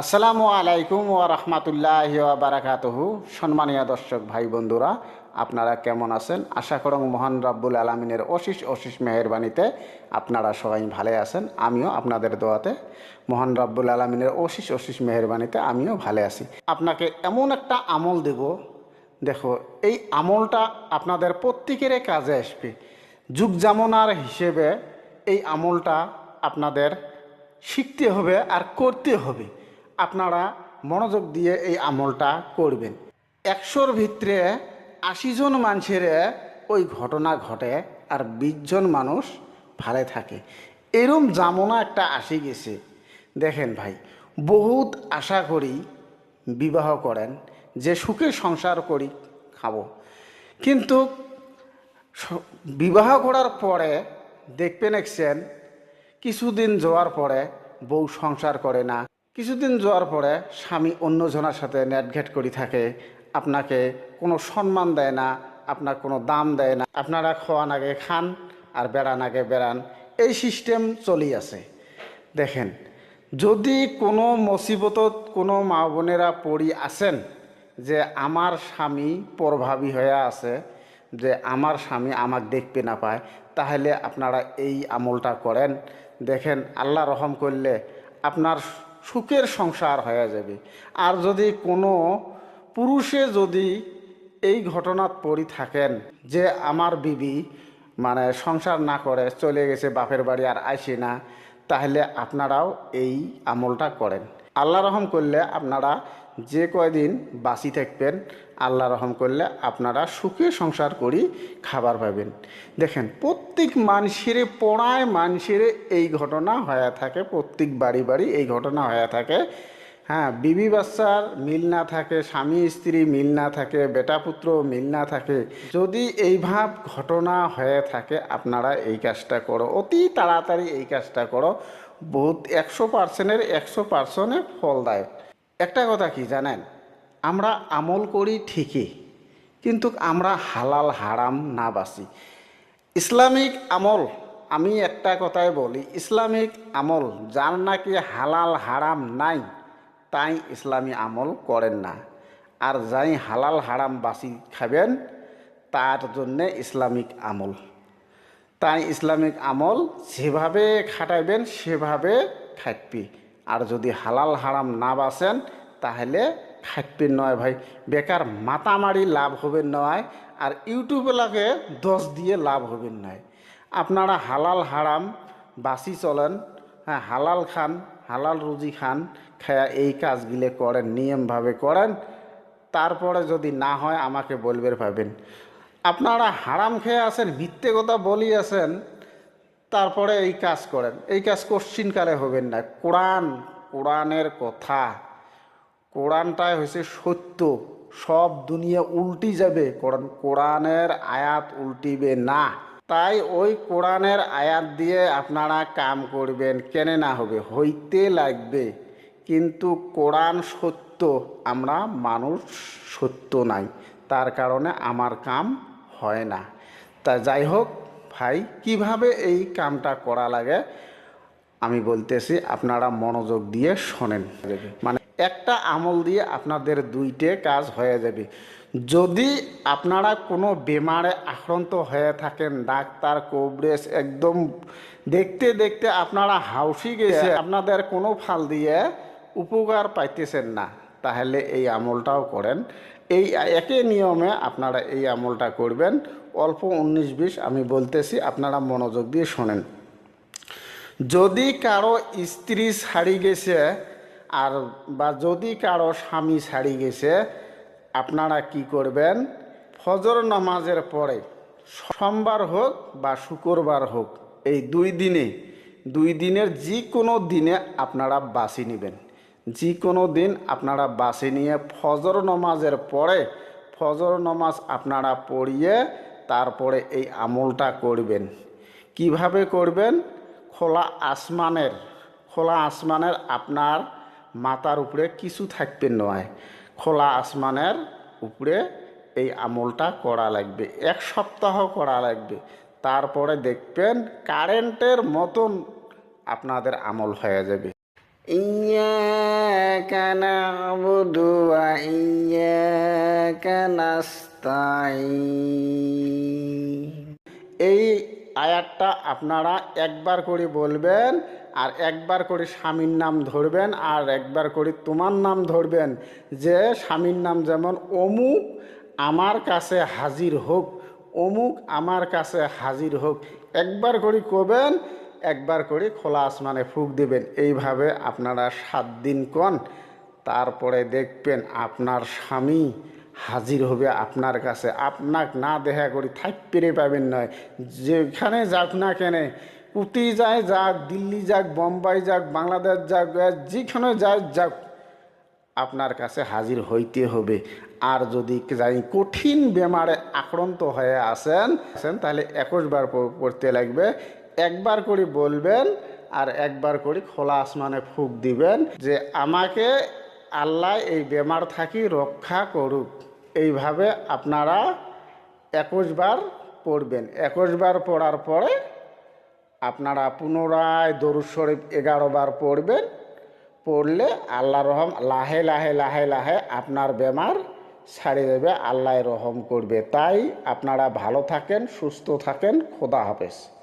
আসসালামু আলাইকুম ওয়া রাহমাতুল্লাহ বারাকাতুহু। সম্মানীয় দর্শক ভাই বন্ধুরা, আপনারা কেমন আছেন? আশা করং মহান রাব্বুল আলমিনের অশিস অশিস মেহরবানিতে আপনারা সবাই ভালো আছেন। আমিও আপনাদের দোয়াতে মহান রাব্বুল আলমিনের অশিস অশিস মেহরবানিতে আমিও ভালো আছি। আপনাকে এমন একটা আমল দেব, দেখো, এই আমলটা আপনাদের প্রত্যেকের কাজে আসবে। যুগ জামনার হিসেবে এই আমলটা আপনাদের শিখতে হবে আর করতে হবে। আপনারা মনোযোগ দিয়ে এই আমলটা করবেন। একশোর ভিতরে আশি জন মানুষের ওই ঘটনা ঘটে আর বিশ জন মানুষ ভালে থাকে। এরম জামনা একটা আসি গেছে। দেখেন ভাই, বহুত আশা করি বিবাহ করেন, যে সুখে সংসার করি, খাব। কিন্তু বিবাহ করার পরে দেখবেন একছেন কিছুদিন যাওয়ার পরে বউ সংসার করে না। কিছুদিন যাওয়ার পরে স্বামী অন্যজনের সাথে নেটঘেট করি থাকে। আপনাকে কোনো সম্মান দেয় না, আপনার কোনো দাম দেয় না। আপনারা খাওয়ান আগে খান আর বেড়ান আগে বেড়ান। এই সিস্টেম চলি আছে। দেখেন, যদি কোনো মুসিবতত কোনো মা বোনেরা পড়ি আছেন যে আমার স্বামী প্রভাবী হয়ে আছে, যে আমার স্বামী আমাকে দেখতে না পায়, তাহলে আপনারা এই আমলটা করেন। দেখেন, আল্লাহ রহম করলে আপনার সুখের সংসার হয়ে যাবে। আর যদি কোনো পুরুষে যদি এই ঘটনাত পড়ি থাকেন যে আমার বিবি মানে সংসার না করে, চলে গেছে বাপের বাড়ি আর আইসে না, তাহলে আপনারাও এই আমলটা করেন। আল্লাহ রহম করলে আপনারা যে কয়দিন বাঁচি থাকবেন, আল্লাহ রহম করলে আপনারা সুখে সংসার করি, খাবার পাবেন। দেখেন, প্রত্যেক মানুষের পড়ায় মানুষের এই ঘটনা হয়ে থাকে, প্রত্যেক বাড়ি বাড়ি এই ঘটনা হয়ে থাকে। হ্যাঁ বিবি বাচ্চার মিল না থাকে, স্বামী স্ত্রী মিল না থাকে, বেটা পুত্র মিল না থাকে। যদি এই ভাব ঘটনা হয়ে থাকে, আপনারা এই কাজটা করো, অতি তাড়াতাড়ি এই কাজটা করো। বহুত একশো পার্সেন্টের একশো পার্সেন্টে ফলদায়ক একটা কথা কি জানেন? আমরা আমল করি ঠিকই, কিন্তু আমরা হালাল হারাম না বাসি। ইসলামিক আমল, আমি একটা কথাই বলি, ইসলামিক আমল যার নাকি হালাল হারাম নাই, তাই ইসলামী আমল করেন না। আর যাই হালাল হারাম বাসি খাবেন, তার জন্যে ইসলামিক আমল। তাই ইসলামিক আমল যেভাবে খাটাইবেন, সেভাবে খাটবি। আর যদি হালাল হারাম না বাসেন, তাহলে খাটবেন নয় ভাই। বেকার মাতামারি লাভ হবেন নয়, আর ইউটিউবলাকে দোষ দিয়ে লাভ হবেন নয়। আপনারা হালাল হারাম বাসি চলেন হ্যাঁ হালাল খান, হালাল রুজি খান, খায়া এই কাজগুলো করেন, নিয়মভাবে করেন। তারপরে যদি না হয় আমাকে বলবে পাবেন আপনারা হারাম খেয়ে আছেন, মিথ্যে কথা বলি আছেন তারপরে এই কাজ করেন। এই কাজ কশ্চিনকালে হবেন না। কোরআন, কোরআনের কথা। কোরআনটাই হয়েছে সত্য। সব দুনিয়া উল্টি যাবে। কোরআন, কোরআনের আয়াত উল্টিবে না। তাই ওই কোরআনের আয়াত দিয়ে আপনারা কাম করবেন, কেনে না হবে, হইতে লাগবে। কিন্তু কোরআন সত্য, আমরা মানুষ সত্য নাই। তার কারণে আমার কাম হয় না। তা যাই হোক ভাই, কীভাবে এই কামটা করা লাগে? আমি বলতেছি, আপনারা মনোযোগ দিয়ে শোনেন। মানে একটা আমল দিয়ে আপনাদের দুইটে কাজ হয়ে যাবে। যদি আপনারা কোনো বেমারে আক্রান্ত হয়ে থাকেন, ডাক্তার, কোবরেজ, একদম দেখতে দেখতে আপনারা হাউসি গেছে আপনাদের কোনো ফাল দিয়ে উপকার পাইতেছেন না। তাহলে এই আমলটাও করেন। এই একই নিয়মে আপনারা এই আমলটা করবেন। অল্প উনিশ বিশ আমি বলতেছি, আপনারা মনোযোগ দিয়ে শোনেন। যদি কারও স্ত্রী ছাড়ি গেছে আর বা যদি কারও স্বামী ছাড়ি গেছে, আপনারা কি করবেন? ফজর নামাজের পরে সোমবার হোক বা শুক্রবার হোক, এই দুই দিনে, দুই দিনের যে কোনো দিনে আপনারা বাসি নেবেন। যে কোনো দিন আপনারা বাসি নিয়ে ফজর নমাজের পরে, ফজর নমাজ আপনারা পড়িয়ে তারপরে এই আমলটা করবেন। কীভাবে করবেন? খোলা আসমানের খোলা আসমানের আপনার মাথার উপরে কিছু থাকবে নয়। খোলা আসমানের উপরে এই আমলটা করা লাগবে, এক সপ্তাহ করা লাগবে। তারপরে দেখবেন কারেন্টের মতন আপনাদের আমল হয়ে যাবে। إياك نعبد وإياك نستعين এই আয়াতটা আপনারা একবার করে বলবেন আর একবার করে স্বামীর নাম ধরবেন আর একবার করে তোমার নাম ধরবেন যে স্বামীর নাম যেমন অমুক আমার কাছে হাজির হোক অমুক আমার কাছে হাজির হোক একবার করে কবেন একবার করে খোলা আসমানে ফুক দেবেন। এইভাবে আপনারা সাত দিন কন, তারপরে দেখবেন আপনার স্বামী হাজির হবে আপনার কাছে। আপনাক না দেখা করি থাক পেরে পাবেন নয়। যেখানে যাক না কেনে উটি যায় যাক, দিল্লি যাক, বোম্বাই যাক, বাংলাদেশ যাক, যেখানে যায় যাক, আপনার কাছে হাজির হইতে হবে। আর যদি যাই কঠিন বেমারে আক্রান্ত হয়ে আসেন, তাহলে একুশ বার পড়তে লাগবে। একবার করে বলবেন আর একবার করে খোলা আসমানে ফুক দিবেন যে আমাকে আল্লাহ এই বেমার থাকি রক্ষা করুক। এইভাবে আপনারা একুশবার পড়বেন। একুশবার পড়ার পরে আপনারা পুনরায় দরুদ শরীফ এগারো বার পড়বেন। পড়লে আল্লাহ রহম, লাহে লাহে লাহে লাহে আপনার বেমার ছাড়িয়ে দেবে, আল্লাহ রহম করবে। তাই আপনারা ভালো থাকেন, সুস্থ থাকেন, খোদা হাফেজ।